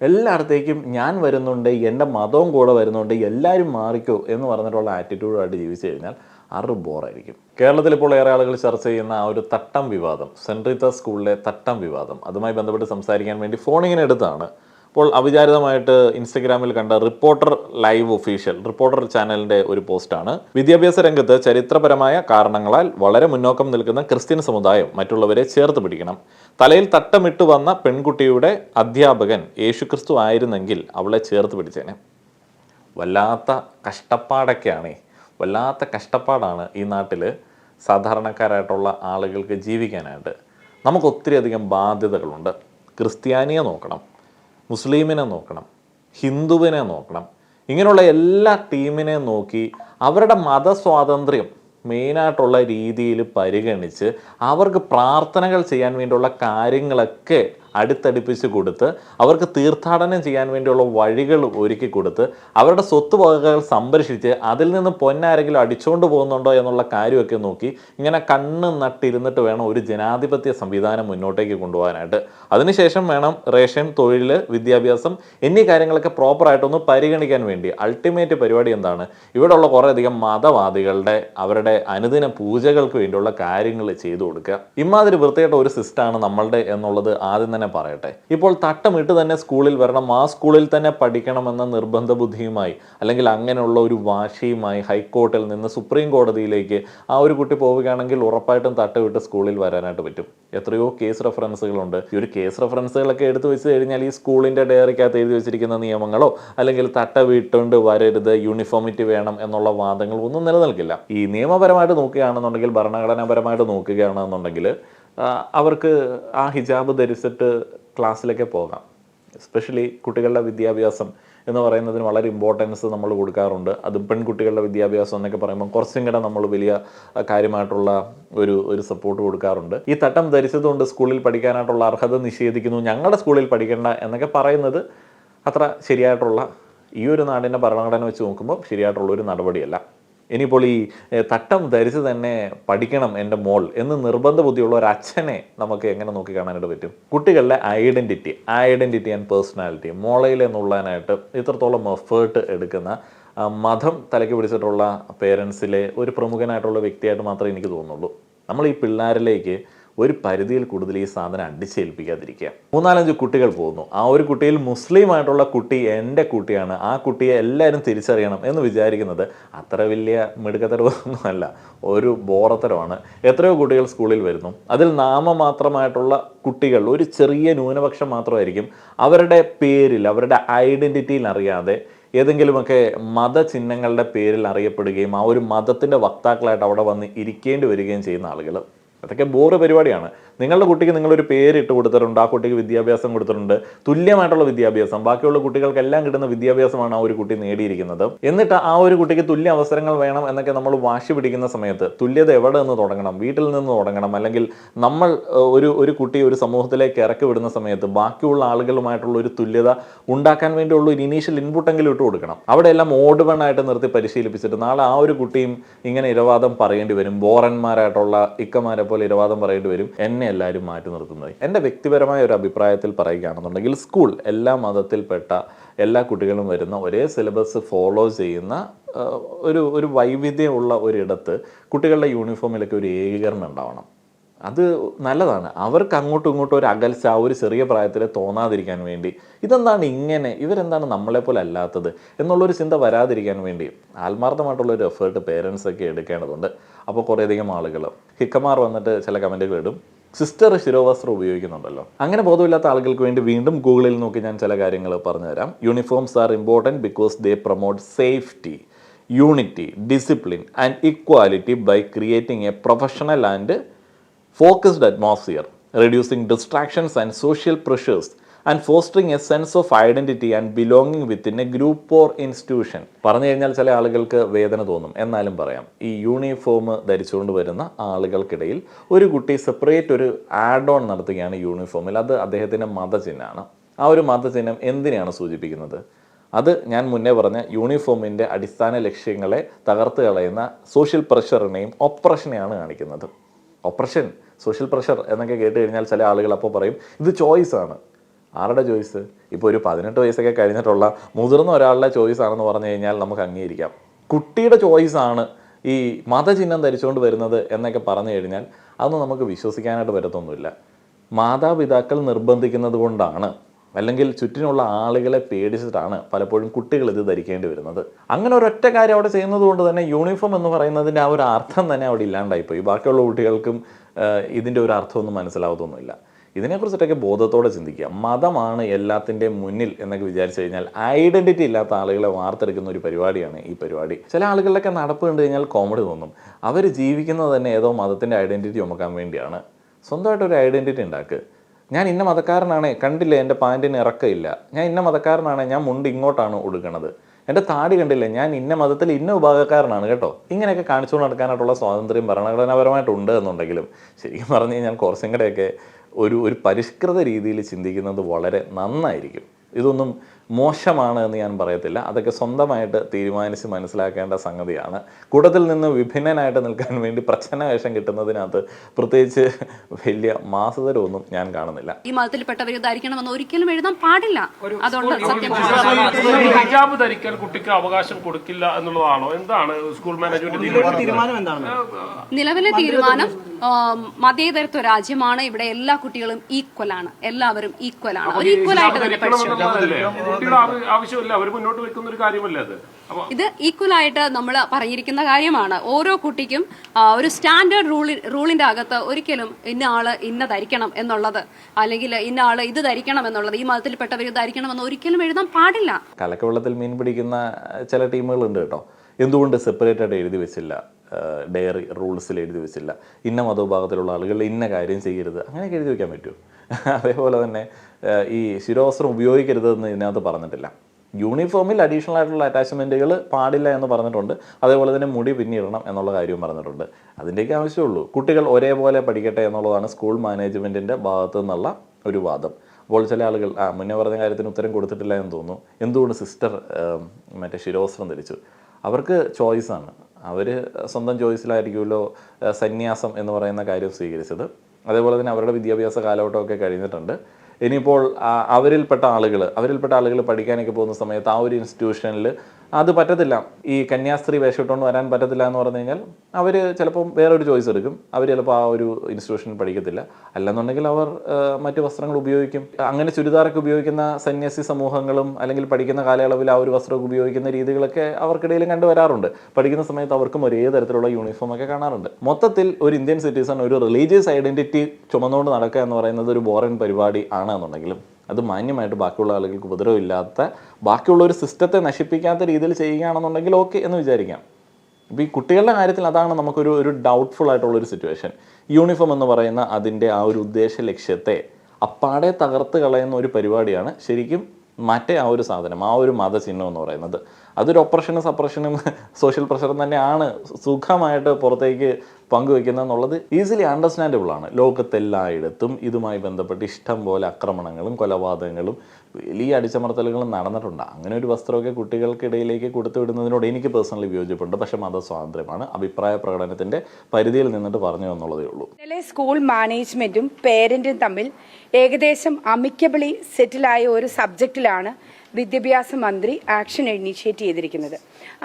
എല്ലായിടത്തേക്കും ഞാൻ വരുന്നുണ്ട് എന്റെ മതവും കൂടെ വരുന്നുണ്ട് എല്ലാവരും മാറിക്കോ എന്ന് പറഞ്ഞിട്ടുള്ള ആറ്റിറ്റ്യൂഡായിട്ട് ജീവിച്ചു കഴിഞ്ഞാൽ അറു ബോറായിരിക്കും. കേരളത്തിൽ ഇപ്പോൾ ഏറെ ആളുകൾ ചർച്ച ചെയ്യുന്ന ആ ഒരു തട്ടം വിവാദം സെൻട്രിത്ത സ്കൂളിലെ തട്ടം വിവാദം അതുമായി ബന്ധപ്പെട്ട് സംസാരിക്കാൻ വേണ്ടി ഫോണിങ്ങനെ എടുത്താണ്. അപ്പോൾ അവിചാരിതമായിട്ട് ഇൻസ്റ്റഗ്രാമിൽ കണ്ട റിപ്പോർട്ടർ ലൈവ് ഒഫീഷ്യൽ റിപ്പോർട്ടർ ചാനലിന്റെ ഒരു പോസ്റ്റാണ്. വിദ്യാഭ്യാസ രംഗത്ത് ചരിത്രപരമായ കാരണങ്ങളാൽ വളരെ മുന്നോക്കം നിൽക്കുന്ന ക്രിസ്ത്യൻ സമുദായം മറ്റുള്ളവരെ ചേർത്ത് പിടിക്കണം. തലയിൽ തട്ടമിട്ട് വന്ന പെൺകുട്ടിയുടെ അധ്യാപകൻ യേശുക്രിസ്തു ആയിരുന്നെങ്കിൽ അവളെ ചേർത്ത് പിടിച്ചേനെ. വല്ലാത്ത കഷ്ടപ്പാടൊക്കെയാണ്. വല്ലാത്ത കഷ്ടപ്പാടാണ് ഈ നാട്ടിൽ സാധാരണക്കാരായിട്ടുള്ള ആളുകൾക്ക് ജീവിക്കാനായിട്ട്. നമുക്ക് ഒത്തിരി അധികം ബാധ്യതകളുണ്ട്. ക്രിസ്ത്യാനിയെ നോക്കണം. മുസ്ലിമിനെ നോക്കണം ഹിന്ദുവിനെ നോക്കണം. ഇങ്ങനെയുള്ള എല്ലാ ടീമിനെ നോക്കി അവരുടെ മതസ്വാതന്ത്ര്യം മെയിനായിട്ടുള്ള രീതിയിൽ പരിഗണിച്ച് അവർക്ക് പ്രാർത്ഥനകൾ ചെയ്യാൻ വേണ്ടിയുള്ള കാര്യങ്ങളൊക്കെ അടുത്തടുപ്പിച്ച് കൊടുത്ത് അവർക്ക് തീർത്ഥാടനം ചെയ്യാൻ വേണ്ടിയുള്ള വഴികൾ ഒരുക്കി കൊടുത്ത് അവരുടെ സ്വത്ത് വകകൾ സംരക്ഷിച്ച് അതിൽ നിന്ന് പൊന്നാരെങ്കിലും അടിച്ചുകൊണ്ട് പോകുന്നുണ്ടോ എന്നുള്ള കാര്യമൊക്കെ നോക്കി ഇങ്ങനെ കണ്ണ് നട്ടിരുന്നിട്ട് വേണം ഒരു ജനാധിപത്യ സംവിധാനം മുന്നോട്ടേക്ക് കൊണ്ടുപോകാനായിട്ട്. അതിനുശേഷം വേണം റേഷൻ തൊഴിൽ വിദ്യാഭ്യാസം എന്നീ കാര്യങ്ങളൊക്കെ പ്രോപ്പറായിട്ടൊന്ന് പരിഗണിക്കാൻ വേണ്ടി. അൾട്ടിമേറ്റ് പരിപാടി എന്താണ്? ഇവിടെയുള്ള കുറേയധികം മതവാദികളുടെ അവരുടെ അനുദിന പൂജകൾക്ക് വേണ്ടിയുള്ള കാര്യങ്ങൾ ചെയ്തു കൊടുക്കുക. ഇമാതിരി വൃത്തിയായിട്ട് ഒരു സിസ്റ്റമാണ് നമ്മളുടെ എന്നുള്ളത് ആദ്യം തന്നെ പറയട്ടെ. ഇപ്പോൾ തട്ടമിട്ട് തന്നെ സ്കൂളിൽ വരണം ആ സ്കൂളിൽ തന്നെ പഠിക്കണമെന്ന നിർബന്ധ ബുദ്ധിയുമായി അല്ലെങ്കിൽ അങ്ങനെയുള്ള ഒരു വാശിയുമായി ഹൈക്കോർട്ടിൽ നിന്ന് സുപ്രീം കോടതിയിലേക്ക് ആ ഒരു കുട്ടി പോവുകയാണെങ്കിൽ ഉറപ്പായിട്ടും തട്ടമിട്ട് സ്കൂളിൽ വരാനായിട്ട് പറ്റും. എത്രയോ കേസ് റെഫറൻസുകളുണ്ട്. ഈ ഒരു കേസ് റെഫറൻസുകളൊക്കെ എടുത്തു വെച്ച് കഴിഞ്ഞാൽ ഈ സ്കൂളിന്റെ ഡയറിക്കകത്ത് എഴുതി വെച്ചിരിക്കുന്ന നിയമങ്ങളോ അല്ലെങ്കിൽ തട്ട വീട്ടുകൊണ്ട് വരരുത് യൂണിഫോമിറ്റി വേണം എന്നുള്ള വാദങ്ങൾ ഒന്നും നിലനിൽക്കില്ല. ഈ നിയമപരമായിട്ട് നോക്കുകയാണെന്നുണ്ടെങ്കിൽ ഭരണഘടനാപരമായിട്ട് നോക്കുകയാണെന്നുണ്ടെങ്കിൽ അവർക്ക് ആ ഹിജാബ് ധരിച്ചിട്ട് ക്ലാസ്സിലൊക്കെ പോകാം. എസ്പെഷ്യലി കുട്ടികളുടെ വിദ്യാഭ്യാസം എന്ന് പറയുന്നതിന് വളരെ ഇമ്പോർട്ടൻസ് നമ്മൾ കൊടുക്കാറുണ്ട്. അത് പെൺകുട്ടികളുടെ വിദ്യാഭ്യാസം എന്നൊക്കെ പറയുമ്പോൾ കുറച്ചും കൂടെ നമ്മൾ വലിയ കാര്യമായിട്ടുള്ള ഒരു ഒരു സപ്പോർട്ട് കൊടുക്കാറുണ്ട്. ഈ തട്ടം ധരിച്ചതുകൊണ്ട് സ്കൂളിൽ പഠിക്കാനായിട്ടുള്ള അർഹത നിഷേധിക്കുന്നു. ഞങ്ങളുടെ സ്കൂളിൽ പഠിക്കേണ്ട എന്നൊക്കെ പറയുന്നത് അത്ര ശരിയായിട്ടുള്ള ഈ ഒരു നാടിന്റെ ഭരണഘടന വെച്ച് നോക്കുമ്പോൾ ശരിയായിട്ടുള്ള ഒരു നടപടിയല്ല. ഇനിയിപ്പോൾ ഈ തട്ടം ധരിച്ച് തന്നെ പഠിക്കണം എന്റെ മോൾ എന്ന് നിർബന്ധ ബുദ്ധിയുള്ള ഒരു അച്ഛനെ നമുക്ക് എങ്ങനെ നോക്കി കാണാനായിട്ട് പറ്റും? കുട്ടികളുടെ ഐഡന്റിറ്റി ഐഡന്റിറ്റി ആൻഡ് പേഴ്സണാലിറ്റി മോളയിൽ നുള്ളാനായിട്ട് ഇത്രത്തോളം എഫേർട്ട് എടുക്കുന്ന മതം തലയ്ക്ക് പിടിച്ചിട്ടുള്ള പേരൻസിലെ ഒരു പ്രമുഖനായിട്ടുള്ള വ്യക്തിയായിട്ട് മാത്രമേ എനിക്ക് തോന്നുള്ളൂ നമ്മൾ ഈ പിള്ളേരിലേക്ക് ഒരു പരിധിയിൽ കൂടുതൽ ഈ സാധനം അടിച്ചേൽപ്പിക്കാതിരിക്കുക. മൂന്നാലഞ്ച് കുട്ടികൾ പോകുന്നു. ആ ഒരു കുട്ടിയിൽ മുസ്ലിം ആയിട്ടുള്ള കുട്ടി എന്റെ കുട്ടിയാണ്. ആ കുട്ടിയെ എല്ലാവരും തിരിച്ചറിയണം എന്ന് വിചാരിക്കുന്നത് അത്ര വലിയ മിടുക്കത്തരവൊന്നുമല്ല. ഒരു ബോറത്തരമാണ്. എത്രയോ കുട്ടികൾ സ്കൂളിൽ വരുന്നു. അതിൽ നാമമാത്രമായിട്ടുള്ള കുട്ടികൾ ഒരു ചെറിയ ന്യൂനപക്ഷം മാത്രമായിരിക്കും. അവരുടെ പേരിൽ അവരുടെ ഐഡന്റിറ്റിയിൽ അറിയാതെ ഏതെങ്കിലുമൊക്കെ മതചിഹ്നങ്ങളുടെ പേരിൽ അറിയപ്പെടുകയും ആ ഒരു മതത്തിന്റെ വക്താക്കളായിട്ട് അവിടെ വന്ന് ഇരിക്കേണ്ടി വരികയും ചെയ്യുന്ന ആളുകൾ. അതൊക്കെ ബോർ പരിപാടിയാണ്. നിങ്ങളുടെ കുട്ടിക്ക് നിങ്ങളൊരു പേര് ഇട്ട് കൊടുത്തിട്ടുണ്ട് ആ കുട്ടിക്ക് വിദ്യാഭ്യാസം കൊടുത്തിട്ടുണ്ട് തുല്യമായിട്ടുള്ള വിദ്യാഭ്യാസം ബാക്കിയുള്ള കുട്ടികൾക്കെല്ലാം കിട്ടുന്ന വിദ്യാഭ്യാസമാണ് ആ ഒരു കുട്ടി നേടിയിരിക്കുന്നത്. എന്നിട്ട് ആ ഒരു കുട്ടിക്ക് തുല്യ അവസരങ്ങൾ വേണം എന്നൊക്കെ നമ്മൾ വാശി പിടിക്കുന്ന സമയത്ത് തുല്യത എവിടെ നിന്ന് തുടങ്ങണം? വീട്ടിൽ നിന്ന് തുടങ്ങണം അല്ലെങ്കിൽ നമ്മൾ ഒരു ഒരു കുട്ടി ഒരു സമൂഹത്തിലേക്ക് ഇറക്കി വിടുന്ന സമയത്ത് ബാക്കിയുള്ള ആളുകളുമായിട്ടുള്ള ഒരു തുല്യത ഉണ്ടാക്കാൻ വേണ്ടിയുള്ള ഒരു ഇനീഷ്യൽ ഇൻപുട്ടെങ്കിലും ഇട്ട് കൊടുക്കണം. അവിടെ എല്ലാം ഓട് ആയിട്ട് നിർത്തി പരിശീലിപ്പിച്ചിട്ട് നാളെ ആ ഒരു കുട്ടിയും ഇങ്ങനെ ഇരവാദം പറയേണ്ടി വരും. ബോറന്മാരായിട്ടുള്ള ഇക്കമാരെ പോലെ ഇരവാദം പറയേണ്ടി വരും. എന്നെ എല്ലാവരും മാറ്റി നിർത്തുന്നത്. എന്റെ വ്യക്തിപരമായ ഒരു അഭിപ്രായത്തിൽ പറയുകയാണെന്നുണ്ടെങ്കിൽ സ്കൂൾ എല്ലാ മതത്തിൽപ്പെട്ട എല്ലാ കുട്ടികളും വരുന്ന ഒരേ സിലബസ് ഫോളോ ചെയ്യുന്ന ഒരു ഒരു വൈവിധ്യമുള്ള ഒരിടത്ത് കുട്ടികളുടെ യൂണിഫോമിലൊക്കെ ഒരു ഏകീകരണം ഉണ്ടാവണം. അത് നല്ലതാണ്. അവർക്ക് അങ്ങോട്ടും ഇങ്ങോട്ടും ഒരു അകൽച്ച ഒരു ചെറിയ പ്രായത്തിൽ തോന്നാതിരിക്കാൻ വേണ്ടി. ഇതെന്താണ് ഇങ്ങനെ? ഇവരെന്താണ് നമ്മളെപ്പോലെ അല്ലാത്തത്? എന്നുള്ളൊരു ചിന്ത വരാതിരിക്കാൻ വേണ്ടി ആത്മാർത്ഥമായിട്ടുള്ള ഒരു എഫേർട്ട് പേരൻസൊക്കെ എടുക്കേണ്ടതുണ്ട്. അപ്പോൾ കുറേയധികം ആളുകൾ. ഹിക്കമാർ വന്നിട്ട് ചില കമന്റുകൾ ഇടും. സിസ്റ്റർ ശിരോവസ്ത്രം ഉപയോഗിക്കുന്നുണ്ടല്ലോ. അങ്ങനെ ബോധമില്ലാത്ത ആളുകൾക്ക് വേണ്ടി വീണ്ടും ഗൂഗിളിൽ നോക്കി ഞാൻ ചില കാര്യങ്ങൾ പറഞ്ഞുതരാം. Uniforms are important because they promote safety unity discipline and equality by creating a professional and focused atmosphere reducing distractions and social pressures and fostering a sense of identity and belonging within a group or institution പറഞ്ഞു കഴിഞ്ഞാൽ ചില ആളുകൾക്ക് വേദന തോന്നും. എന്നാലും പറയാം. ഈ uniform ധരിച്ചുകൊണ്ട് വരുന്ന ആളുകൾക്കിടയിൽ ഒരു കുട്ടി സെപ്പറേറ്റ് ഒരു ആഡ് ഓൺ നടത്തുകയാണ് യൂണിഫോമിൽ അത് അദ്ദേഹത്തിന്റെ മതചിഹ്നമാണ് ആ ഒരു മതചിഹ്നം എന്തിനെയാണ് സൂചിപ്പിക്കുന്നത്? അത് ഞാൻ മുന്നേ പറഞ്ഞ യൂണിഫോമിന്റെ അടിസ്ഥാന ലക്ഷ്യങ്ങളെ തകർത്ത് കളയുന്ന സോഷ്യൽ പ്രഷറിനെയും ഒപ്രഷനെയാണ് കാണിക്കുന്നത്. ഒപ്രഷൻ സോഷ്യൽ പ്രഷർ എന്നൊക്കെ കേട്ട് കഴിഞ്ഞാൽ ചില ആളുകൾ അപ്പോൾ പറയും ഇത് ചോയ്സാണ് ആരുടെ ചോയ്സ്? ഇപ്പോൾ ഒരു പതിനെട്ട് വയസ്സൊക്കെ കഴിഞ്ഞിട്ടുള്ള മുതിർന്ന ഒരാളുടെ ചോയ്സ് ആണെന്ന് പറഞ്ഞു കഴിഞ്ഞാൽ നമുക്ക് അംഗീകരിക്കാം. കുട്ടിയുടെ ചോയ്സ് ആണ് ഈ മതചിഹ്നം ധരിച്ചുകൊണ്ട് വരുന്നത് എന്നൊക്കെ പറഞ്ഞു കഴിഞ്ഞാൽ അതൊന്നും നമുക്ക് വിശ്വസിക്കാനായിട്ട് പറ്റത്തൊന്നുമില്ല. മാതാപിതാക്കൾ നിർബന്ധിക്കുന്നത് കൊണ്ടാണ് അല്ലെങ്കിൽ ചുറ്റിനുള്ള ആളുകളെ പേടിച്ചിട്ടാണ് പലപ്പോഴും കുട്ടികൾ ഇത് ധരിക്കേണ്ടി വരുന്നത്. അങ്ങനെ ഒരൊറ്റ കാര്യം അവിടെ ചെയ്യുന്നത് കൊണ്ട് തന്നെ യൂണിഫോം എന്ന് പറയുന്നതിന്റെ ആ ഒരു അർത്ഥം തന്നെ അവിടെ ഇല്ലാണ്ടായിപ്പോയി. ബാക്കിയുള്ള കുട്ടികൾക്കും ഇതിന്റെ ഒരു അർത്ഥമൊന്നും മനസ്സിലാവത്തൊന്നുമില്ല. ഇതിനെക്കുറിച്ചിട്ടൊക്കെ ബോധത്തോടെ ചിന്തിക്കുക. മതമാണ് എല്ലാത്തിന്റെ മുന്നിൽ എന്നൊക്കെ വിചാരിച്ചു കഴിഞ്ഞാൽ ഐഡന്റിറ്റി ഇല്ലാത്ത ആളുകളെ വാർത്തെടുക്കുന്ന ഒരു പരിപാടിയാണ് ഈ പരിപാടി. ചില ആളുകളിലൊക്കെ നടപ്പ് കണ്ടു കഴിഞ്ഞാൽ കോമഡി തോന്നും. അവർ ജീവിക്കുന്നത് തന്നെ ഏതോ മതത്തിന്റെ ഐഡന്റിറ്റി ചുമക്കാൻ വേണ്ടിയാണ്. സ്വന്തമായിട്ട് ഒരു ഐഡന്റിറ്റി ഉണ്ടാക്കുക ഞാൻ ഇന്ന മതക്കാരനാണ് കണ്ടില്ലേ എന്റെ പാന്റിന് ഇറക്കമില്ല. ഞാൻ ഇന്ന മതക്കാരനാണ് ഞാൻ മുണ്ട് ഇങ്ങോട്ടാണ് ഉടുക്കണത് എന്റെ താടി കണ്ടില്ലേ ഞാൻ ഇന്ന മതത്തിൽ ഇന്ന വിഭാഗക്കാരനാണ് കേട്ടോ. ഇങ്ങനെയൊക്കെ കാണിച്ചുകൊണ്ട് നടക്കാനായിട്ടുള്ള സ്വാതന്ത്ര്യം ഭരണഘടനാപരമായിട്ടുണ്ട് എന്നുണ്ടെങ്കിലും ശരിക്കും പറഞ്ഞു കഴിഞ്ഞാൽ കുറച്ചും കൂടെയൊക്കെ ഒരു ഒരു പരിഷ്കൃത രീതിയിൽ ചിന്തിക്കുന്നത് വളരെ നന്നായിരിക്കും. ഇതൊന്നും മോശമാണ് എന്ന് ഞാൻ പറയത്തില്ല. അതൊക്കെ സ്വന്തമായിട്ട് തീരുമാനിച്ച് മനസ്സിലാക്കേണ്ട സംഗതിയാണ്. കൂട്ടത്തിൽ നിന്ന് വിഭിന്നനായിട്ട് നിൽക്കാൻ വേണ്ടി പ്രച്ഛന്നവേഷം കിട്ടുന്നതിനകത്ത് പ്രത്യേകിച്ച് വലിയ മാസതരമൊന്നും ഞാൻ കാണുന്നില്ല. ഈ മതത്തിൽപ്പെട്ടവർ ധരിക്കണമെന്ന് ഒരിക്കലും എഴുതാൻ പാടില്ല. അതുകൊണ്ട് ഹിജാബ് ധരിക്കാൻ കുട്ടിക്ക് അവകാശം കൊടുക്കില്ല എന്നുള്ളതാണോ? എന്താണ് സ്കൂൾ മാനേജ്മെന്റ് തീരുമാനം എന്താണ്? നിലവിലെ തീരുമാനം മതേതരത്വ രാജ്യമാണ് ഇവിടെ എല്ലാ കുട്ടികളും ഈക്വൽ ആണ് എല്ലാവരും ഈക്വൽ ആണ് ഈക്വൽ ആയിട്ട് തന്നെ പഠിച്ചു ആവശ്യമില്ല. അവർ മുന്നോട്ട് വെക്കുന്ന ഒരു കാര്യമല്ലേ അത്? ഇത് ഈക്വൽ ആയിട്ട് നമ്മൾ പറഞ്ഞിരിക്കുന്ന കാര്യമാണ്. ഓരോ കുട്ടിക്കും ഒരു സ്റ്റാൻഡേർഡ് റൂളി റൂളിന്റെ അകത്ത് ഒരിക്കലും ഇന്ന ആൾ ഇന്ന ധരിക്കണം എന്നുള്ളത്. അല്ലെങ്കിൽ ഇന്ന ആൾ ഇത് ധരിക്കണം എന്നുള്ളത്. ഈ മതത്തിൽപ്പെട്ടവർ ഇത് ധരിക്കണം എന്ന് ഒരിക്കലും എഴുതാൻ പാടില്ല. കലക്കവെള്ളത്തിൽ മീൻ പിടിക്കുന്ന ചില ടീമുകളുണ്ട് കേട്ടോ. എന്തുകൊണ്ട് സെപ്പറേറ്റ് ആയിട്ട് എഴുതി വെച്ചില്ല? ഡയറി റൂൾസിൽ എഴുതി വെച്ചില്ല. ഇന്ന മതവിഭാഗത്തിലുള്ള ആളുകൾ ഇന്ന കാര്യം ചെയ്യരുത്. അങ്ങനെയൊക്കെ എഴുതി വയ്ക്കാൻ പറ്റുമോ? അതേപോലെ തന്നെ ഈ ശിരോവസ്ത്രം ഉപയോഗിക്കരുതെന്ന് ഇതിനകത്ത് പറഞ്ഞിട്ടില്ല. യൂണിഫോമിൽ അഡീഷണൽ ആയിട്ടുള്ള അറ്റാച്ച്മെന്റുകൾ പാടില്ല എന്ന് പറഞ്ഞിട്ടുണ്ട്. അതേപോലെ തന്നെ മുടി പിന്നിടണം എന്നുള്ള കാര്യവും പറഞ്ഞിട്ടുണ്ട്. അതിന്റെയൊക്കെ ആവശ്യമുള്ളൂ. കുട്ടികൾ ഒരേപോലെ പഠിക്കട്ടെ എന്നുള്ളതാണ് സ്കൂൾ മാനേജ്മെന്റിന്റെ ഭാഗത്തു നിന്നുള്ള ഒരു വാദം. അപ്പോൾ ചില ആളുകൾ ആ മുന്നേ പറഞ്ഞ കാര്യത്തിന് ഉത്തരം കൊടുത്തിട്ടില്ല എന്ന് തോന്നുന്നു. എന്തുകൊണ്ട് സിസ്റ്റർ മറ്റേ ശിരോവസ്ത്രം ധരിച്ചു? അവർക്ക് ചോയ്സാണ് അവർ സ്വന്തം ചോയ്സിലായിരിക്കുമല്ലോ സന്യാസം എന്ന് പറയുന്ന കാര്യം സ്വീകരിച്ചത്. അതേപോലെ തന്നെ അവരുടെ വിദ്യാഭ്യാസ കാലഘട്ടമൊക്കെ കഴിഞ്ഞിട്ടുണ്ട്. ഇനിയിപ്പോൾ അവരിൽപ്പെട്ട ആളുകൾ അവരിൽപ്പെട്ട ആളുകൾ പഠിക്കാനൊക്കെ പോകുന്ന സമയത്ത് ആ ഒരു ഇൻസ്റ്റിറ്റ്യൂഷനിൽ അത് പറ്റത്തില്ല. ഈ കന്യാസ്ത്രീ വേഷമിട്ടുകൊണ്ട് വരാൻ പറ്റത്തില്ല എന്ന് പറഞ്ഞു കഴിഞ്ഞാൽ അവർ ചിലപ്പം വേറൊരു ചോയ്സ് എടുക്കും. അവർ ചിലപ്പോൾ ആ ഒരു ഇൻസ്റ്റിറ്റ്യൂഷനിൽ പഠിക്കത്തില്ല. അല്ലെന്നുണ്ടെങ്കിൽ അവർ മറ്റു വസ്ത്രങ്ങൾ ഉപയോഗിക്കും. അങ്ങനെ ചുരിദാറൊക്കെ ഉപയോഗിക്കുന്ന സന്യാസി സമൂഹങ്ങളും അല്ലെങ്കിൽ പഠിക്കുന്ന കാലയളവിൽ ആ ഒരു വസ്ത്രമൊക്കെ ഉപയോഗിക്കുന്ന രീതികളൊക്കെ അവർക്കിടയിലും കണ്ടുവരാറുണ്ട് പഠിക്കുന്ന സമയത്ത് അവർക്കും ഒരേ തരത്തിലുള്ള യൂണിഫോം ഒക്കെ കാണാറുണ്ട്. മൊത്തത്തിൽ ഒരു ഇന്ത്യൻ സിറ്റിസൺ ഒരു റിലീജിയസ് ഐഡന്റിറ്റി ചുമന്നുകൊണ്ട് നടക്കുക എന്ന് പറയുന്നത് ഒരു ബോറൻ പരിപാടി ആണ് എന്നുണ്ടെങ്കിലും അത് മാന്യമായിട്ട് ബാക്കിയുള്ള ആളുകൾക്ക് ഉപദ്രവമില്ലാത്ത ബാക്കിയുള്ള ഒരു സിസ്റ്റത്തെ നശിപ്പിക്കാത്ത രീതിയിൽ ചെയ്യുകയാണെന്നുണ്ടെങ്കിൽ ഓക്കെ എന്ന് വിചാരിക്കാം. ഇപ്പോൾ ഈ കുട്ടികളുടെ കാര്യത്തിൽ അതാണ് നമുക്കൊരു ഒരു ഡൗട്ട്ഫുൾ ആയിട്ടുള്ള ഒരു സിറ്റുവേഷൻ യൂണിഫോം എന്ന് പറയുന്ന അതിന്റെ ആ ഒരു ഉദ്ദേശ ലക്ഷ്യത്തെ അപ്പാടെ തകർത്ത് കളയുന്ന ഒരു പരിപാടിയാണ് ശരിക്കും മറ്റേ ആ ഒരു സാധനം ആ ഒരു മതചിഹ്നം എന്ന് പറയുന്നത്. അതൊരു ഓപ്പറേഷനും സപ്രഷനും സോഷ്യൽ പ്രഷറും തന്നെയാണ് സുഖമായിട്ട് പുറത്തേക്ക് പങ്കുവെക്കുന്നത് എന്നുള്ളത് ഈസിലി അണ്ടർസ്റ്റാൻഡബിൾ ആണ്. ലോകത്തെല്ലായിടത്തും ഇതുമായി ബന്ധപ്പെട്ട് ഇഷ്ടം പോലെ ആക്രമണങ്ങളും കൊലപാതകങ്ങളും വലിയ അടിച്ചമർത്തലുകളും നടന്നിട്ടുണ്ട്. അങ്ങനെ ഒരു വസ്ത്രമൊക്കെ കുട്ടികൾക്കിടയിലേക്ക് കൊടുത്തു വിടുന്നതിനോട് എനിക്ക് പേഴ്സണലി വിയോജിപ്പുണ്ട് പക്ഷേ മതസ്വാതന്ത്ര്യമാണ്. അഭിപ്രായ പ്രകടനത്തിന്റെ പരിധിയിൽ നിന്നിട്ട് പറഞ്ഞു എന്നുള്ളതേ ഉള്ളൂ. ഇന്നലെ സ്കൂൾ മാനേജ്മെന്റും പേരന്റും തമ്മിൽ ഏകദേശം അമിക്കബിളി സെറ്റിലായ ഒരു സബ്ജക്റ്റിലാണ് വിദ്യാഭ്യാസ മന്ത്രി ആക്ഷൻ ഇനീഷ്യേറ്റ് ചെയ്തിരിക്കുന്നത്.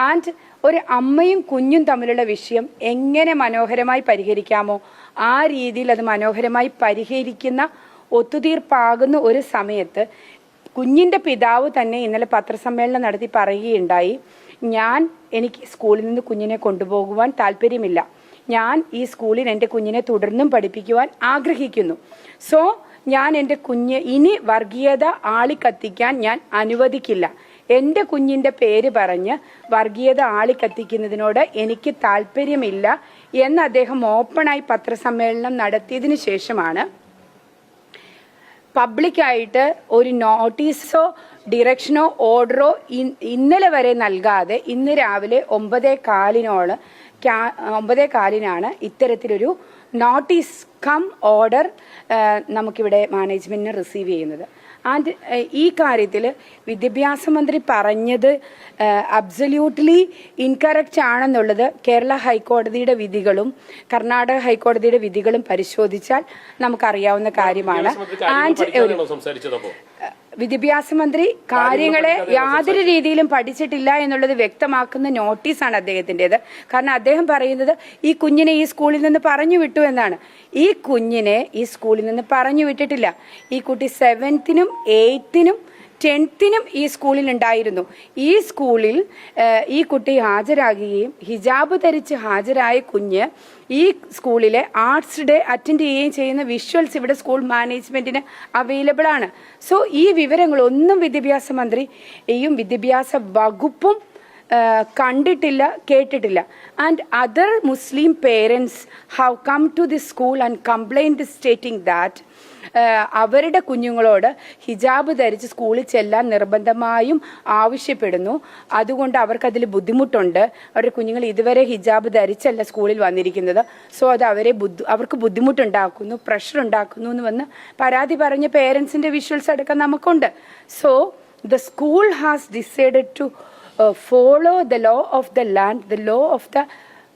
ആൻഡ് ഒരു അമ്മയും കുഞ്ഞും തമ്മിലുള്ള വിഷയം എങ്ങനെ മനോഹരമായി പരിഹരിക്കാമോ ആ രീതിയിൽ അത് മനോഹരമായി പരിഹരിക്കുന്ന ഒത്തുതീർപ്പാകുന്ന ഒരു സമയത്ത് കുഞ്ഞിന്റെ പിതാവ് തന്നെ ഇന്നലെ പത്രസമ്മേളനം നടത്തി പറയുകയുണ്ടായി ഞാൻ എനിക്ക് സ്കൂളിൽ നിന്ന് കുഞ്ഞിനെ കൊണ്ടുപോകുവാൻ താല്പര്യമില്ല. ഞാൻ ഈ സ്കൂളിൽ എന്റെ കുഞ്ഞിനെ തുടർന്നും പഠിപ്പിക്കുവാൻ ആഗ്രഹിക്കുന്നു. സോ ഞാൻ എന്റെ കുഞ്ഞ് ഇനി വർഗീയത ആളിക്കത്തിക്കാൻ ഞാൻ അനുവദിക്കില്ല. എന്റെ കുഞ്ഞിന്റെ പേര് പറഞ്ഞ് വർഗീയത ആളിക്കത്തിക്കുന്നതിനോട് എനിക്ക് താല്പര്യമില്ല എന്ന് അദ്ദേഹം ഓപ്പണായി പത്രസമ്മേളനം നടത്തിയതിനു ശേഷമാണ്. പബ്ലിക്കായിട്ട് ഒരു നോട്ടീസോ ഡിറക്ഷനോ ഓർഡറോ ഇന്നലെ വരെ നൽകാതെ ഇന്ന് രാവിലെ ഒമ്പതേ കാലിനോട് ഒമ്പതേ കാലിനാണ് ഇത്തരത്തിലൊരു നോട്ടീസ് കം ഓർഡർ നമുക്കിവിടെ മാനേജ്മെന്റിന് റിസീവ് ചെയ്യുന്നത്. ആൻഡ് ഈ കാര്യത്തിൽ വിദ്യാഭ്യാസ മന്ത്രി പറഞ്ഞത് അബ്സല്യൂട്ട്ലി ഇൻകറക്റ്റ് ആണെന്നുള്ളത് കേരള ഹൈക്കോടതിയുടെ വിധികളും കർണാടക ഹൈക്കോടതിയുടെ വിധികളും പരിശോധിച്ചാൽ നമുക്കറിയാവുന്ന കാര്യമാണ്. ആൻഡ് വിദ്യാഭ്യാസ മന്ത്രി കാര്യങ്ങളെ യാതൊരു രീതിയിലും പഠിച്ചിട്ടില്ല എന്നുള്ളത് വ്യക്തമാക്കുന്ന നോട്ടീസാണ് അദ്ദേഹത്തിന്റെത്. കാരണം അദ്ദേഹം പറയുന്നത് ഈ കുഞ്ഞിനെ ഈ സ്കൂളിൽ നിന്ന് പറഞ്ഞു വിട്ടു എന്നാണ്. ഈ കുഞ്ഞിനെ ഈ സ്കൂളിൽ നിന്ന് പറഞ്ഞു വിട്ടിട്ടില്ല. ഈ കുട്ടി സെവൻത്തിനും എയ്ത്തിനും ടെൻത്തിനും ഈ സ്കൂളിൽ ഉണ്ടായിരുന്നു. ഈ സ്കൂളിൽ ഈ കുട്ടി ഹാജരാകുകയും ഹിജാബ് ധരിച്ച് ഹാജരായ കുഞ്ഞ് ഈ സ്കൂളിലെ ആർട്സ് ഡേ അറ്റൻഡ് ചെയ്യുകയും ചെയ്യുന്ന വിഷ്വൽസ് ഇവിടെ സ്കൂൾ മാനേജ്മെന്റിന് അവൈലബിൾ ആണ്. സോ ഈ വിവരങ്ങളൊന്നും വിദ്യാഭ്യാസ മന്ത്രിയും വിദ്യാഭ്യാസ വകുപ്പും കണ്ടിട്ടില്ല കേട്ടിട്ടില്ല. And other Muslim parents have come to the school and complaint stating that അവരുടെ കുഞ്ഞുങ്ങളോട് ഹിജാബ് ധരിച്ച് സ്കൂളിൽ ചെല്ലാൻ നിർബന്ധമായും ആവശ്യപ്പെടുന്നു. അതുകൊണ്ട് അവർക്കതിൽ ബുദ്ധിമുട്ടുണ്ട്. അവരുടെ കുഞ്ഞുങ്ങൾ ഇതുവരെ ഹിജാബ് ധരിച്ചല്ല സ്കൂളിൽ വന്നിരിക്കുന്നത്. സോ അത് അവരെ അവർക്ക് ബുദ്ധിമുട്ടുണ്ടാക്കുന്നു പ്രഷർ ഉണ്ടാക്കുന്നു എന്ന് വന്ന് പരാതി പറഞ്ഞ പേരൻസിന്റെ വിഷ്വൽസ് അടക്കം നമുക്കുണ്ട്. So the school has decided to follow the law of the land the law of the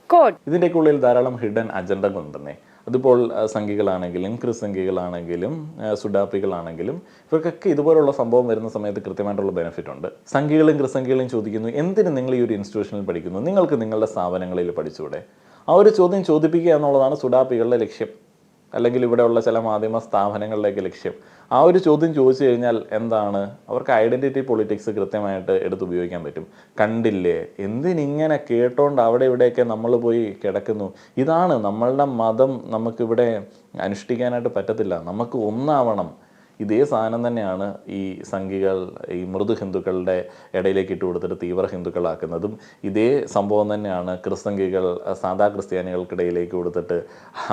code. ഇതിന്റെയൊക്കെ ഉള്ളിൽ ധാരാളം ഹിഡൻ അജണ്ടകളുണ്ടെന്നേ. അതിപ്പോൾ സംഘികളാണെങ്കിലും ക്രിസംഘികളാണെങ്കിലും സുഡാപ്പികളാണെങ്കിലും ഇവർക്കൊക്കെ ഇതുപോലുള്ള സംഭവം വരുന്ന സമയത്ത് കൃത്യമായിട്ടുള്ള ബെനിഫിറ്റ് ഉണ്ട്. സംഘികളും ക്രിസംഘികളും ചോദിക്കുന്നു എന്തിന് നിങ്ങൾ ഈ ഒരു ഇൻസ്റ്റിറ്റ്യൂഷനിൽ പഠിക്കുന്നു? നിങ്ങൾക്ക് നിങ്ങളുടെ സ്ഥാപനങ്ങളിൽ പഠിച്ചുകൂടെ ആ ഒരു ചോദ്യം ചോദിപ്പിക്കുക എന്നുള്ളതാണ് സുഡാപ്പികളുടെ ലക്ഷ്യം. അല്ലെങ്കിൽ ഇവിടെയുള്ള ചില മാധ്യമ സ്ഥാപനങ്ങളിലേക്ക് ലക്ഷ്യം. ആ ഒരു ചോദ്യം ചോദിച്ചു കഴിഞ്ഞാൽ എന്താണ്? അവർക്ക് ഐഡന്റിറ്റി പൊളിറ്റിക്സ് കൃത്യമായിട്ട് എടുത്ത് ഉപയോഗിക്കാൻ പറ്റും. കണ്ടില്ലേ? എന്തിനിങ്ങനെ കേട്ടോണ്ട് അവിടെ ഇവിടെയൊക്കെ നമ്മൾ പോയി കിടക്കുന്നു? ഇതാണ് നമ്മളുടെ മതം നമുക്കിവിടെ അനുഷ്ഠിക്കാനായിട്ട് പറ്റത്തില്ല. നമുക്ക് ഒന്നാവണം. ഇതേ സാധനം തന്നെയാണ് ഈ സംഘികൾ ഈ മൃദു ഹിന്ദുക്കളുടെ ഇടയിലേക്ക് ഇട്ട് കൊടുത്തിട്ട് തീവ്ര ഹിന്ദുക്കളാക്കുന്നതും. ഇതേ സംഭവം തന്നെയാണ് ക്രിസ്തംഗികൾ സാധാ ക്രിസ്ത്യാനികൾക്കിടയിലേക്ക് കൊടുത്തിട്ട്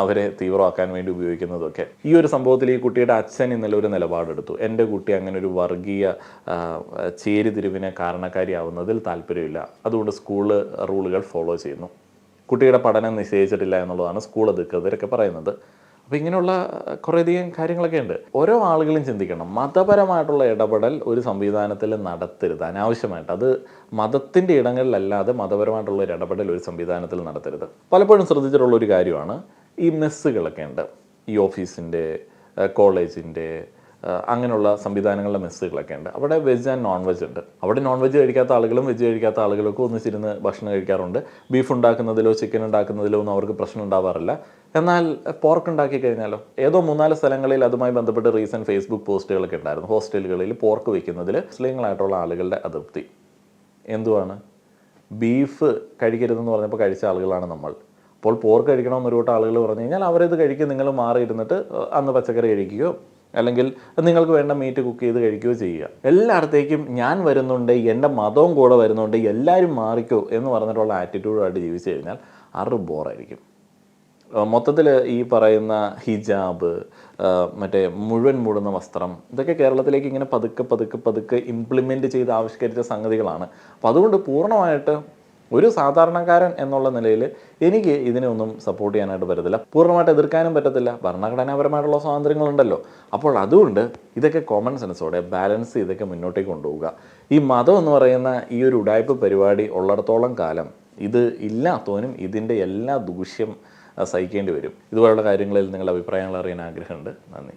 അവരെ തീവ്രമാക്കാൻ വേണ്ടി ഉപയോഗിക്കുന്നതൊക്കെ. ഈ ഒരു സംഭവത്തിൽ ഈ കുട്ടിയുടെ അച്ഛൻ ഇന്നലെ ഒരു നിലപാടെടുത്തു. എന്റെ കുട്ടി അങ്ങനെ ഒരു വർഗീയ ചേരിതിരിവിനെ കാരണക്കാരിയാവുന്നതിൽ താല്പര്യമില്ല. അതുകൊണ്ട് സ്കൂൾ റൂളുകൾ ഫോളോ ചെയ്യുന്നു. കുട്ടിയുടെ പഠനം നിശ്ചയിച്ചിട്ടില്ല എന്നുള്ളതാണ് സ്കൂൾ അധികൃതരൊക്കെ പറയുന്നത്. അപ്പോൾ ഇങ്ങനെയുള്ള കുറേയധികം കാര്യങ്ങളൊക്കെ ഉണ്ട്. ഓരോ ആളുകളും ചിന്തിക്കണം. മതപരമായിട്ടുള്ള ഇടപെടൽ ഒരു സംവിധാനത്തിൽ നടത്തരുത് അനാവശ്യമായിട്ട്. അത് മതത്തിന്റെ ഇടങ്ങളിലല്ലാതെ മതപരമായിട്ടുള്ള ഒരു ഇടപെടൽ ഒരു സംവിധാനത്തിൽ നടത്തരുത്. പലപ്പോഴും ശ്രദ്ധിച്ചിട്ടുള്ള ഒരു കാര്യമാണ് ഈ മെസ്സുകളൊക്കെ ഉണ്ട്. ഈ ഓഫീസിന്റെ കോളേജിന്റെ അങ്ങനെയുള്ള സംവിധാനങ്ങളുടെ മെസ്സുകളൊക്കെ ഉണ്ട്. അവിടെ വെജ് ആൻഡ് നോൺ വെജ് ഉണ്ട്. അവിടെ നോൺ വെജ് കഴിക്കാത്ത ആളുകളും വെജ് കഴിക്കാത്ത ആളുകളൊക്കെ ഒന്നിച്ചിരുന്ന് ഭക്ഷണം കഴിക്കാറുണ്ട്. ബീഫ് ഉണ്ടാക്കുന്നതിലോ ചിക്കൻ ഉണ്ടാക്കുന്നതിലോ ഒന്നും അവർക്ക് പ്രശ്നം ഉണ്ടാവാറില്ല. എന്നാൽ പോർക്ക് ഉണ്ടാക്കി കഴിഞ്ഞാലോ? ഏതോ മൂന്നാൽ സ്ഥലങ്ങളിൽ അതുമായി ബന്ധപ്പെട്ട് റീസെന്റ് ഫേസ്ബുക്ക് പോസ്റ്റുകളൊക്കെ ഉണ്ടായിരുന്നു. ഹോസ്റ്റലുകളിൽ പോർക്ക് വയ്ക്കുന്നതിൽ മുസ്ലിങ്ങളായിട്ടുള്ള ആളുകളുടെ അതൃപ്തി. എന്തുവാണ്? ബീഫ് കഴിക്കരുതെന്ന് പറഞ്ഞപ്പോൾ കഴിച്ച ആളുകളാണ് നമ്മൾ. അപ്പോൾ പോർക്ക് കഴിക്കണമെന്ന് ഒരു കൂട്ടം ആളുകൾ പറഞ്ഞു കഴിഞ്ഞാൽ അവരിത് കഴിക്കും. നിങ്ങൾ മാറി ഇരുന്നിട്ട് അന്ന് പച്ചക്കറി കഴിക്കുകയോ അല്ലെങ്കിൽ നിങ്ങൾക്ക് വേണ്ട മീറ്റ് കുക്ക് ചെയ്ത് കഴിക്കുകയോ ചെയ്യുക. എല്ലായിടത്തേക്കും ഞാൻ വരുന്നുണ്ട് എന്റെ മതവും കൂടെ വരുന്നുണ്ട് എല്ലാവരും മാറിക്കോ എന്ന് പറഞ്ഞിട്ടുള്ള ആറ്റിറ്റ്യൂഡായിട്ട് ജീവിച്ചു കഴിഞ്ഞാൽ അറ് ബോറായിരിക്കും മൊത്തത്തിൽ ഈ പറയുന്ന ഹിജാബ് മറ്റേ മുഴുവൻ മൂടുന്ന വസ്ത്രം ഇതൊക്കെ കേരളത്തിലേക്ക് ഇങ്ങനെ പതുക്കെ പതുക്കെ പതുക്കെ ഇംപ്ലിമെന്റ് ചെയ്ത് ആവിഷ്കരിച്ച സംഗതികളാണ്. അപ്പം അതുകൊണ്ട് പൂർണമായിട്ട് ഒരു സാധാരണക്കാരൻ എന്നുള്ള നിലയിൽ എനിക്ക് ഇതിനെ ഒന്നും സപ്പോർട്ട് ചെയ്യാനായിട്ട് പറ്റത്തില്ല. പൂർണമായിട്ട് എതിർക്കാനും പറ്റത്തില്ല. ഭരണഘടനാപരമായിട്ടുള്ള സ്വാതന്ത്ര്യങ്ങളുണ്ടല്ലോ. അപ്പോൾ അതുകൊണ്ട് ഇതൊക്കെ കോമൺ സെൻസോടെ ബാലൻസ് ചെയ്തൊക്കെ മുന്നോട്ടേക്ക് കൊണ്ടുപോവുക. ഈ മതം എന്ന് പറയുന്ന ഈ ഒരു ഉടായ്പ പരിപാടി ഉള്ളിടത്തോളം കാലം ഇത് ഇല്ലാത്തവനും ഇതിന്റെ എല്ലാ ദൂഷ്യം സഹിക്കേണ്ടി വരും. ഇതുപോലുള്ള കാര്യങ്ങളിൽ നിങ്ങളുടെ അഭിപ്രായങ്ങൾ അറിയാൻ ആഗ്രഹമുണ്ട്. നന്ദി.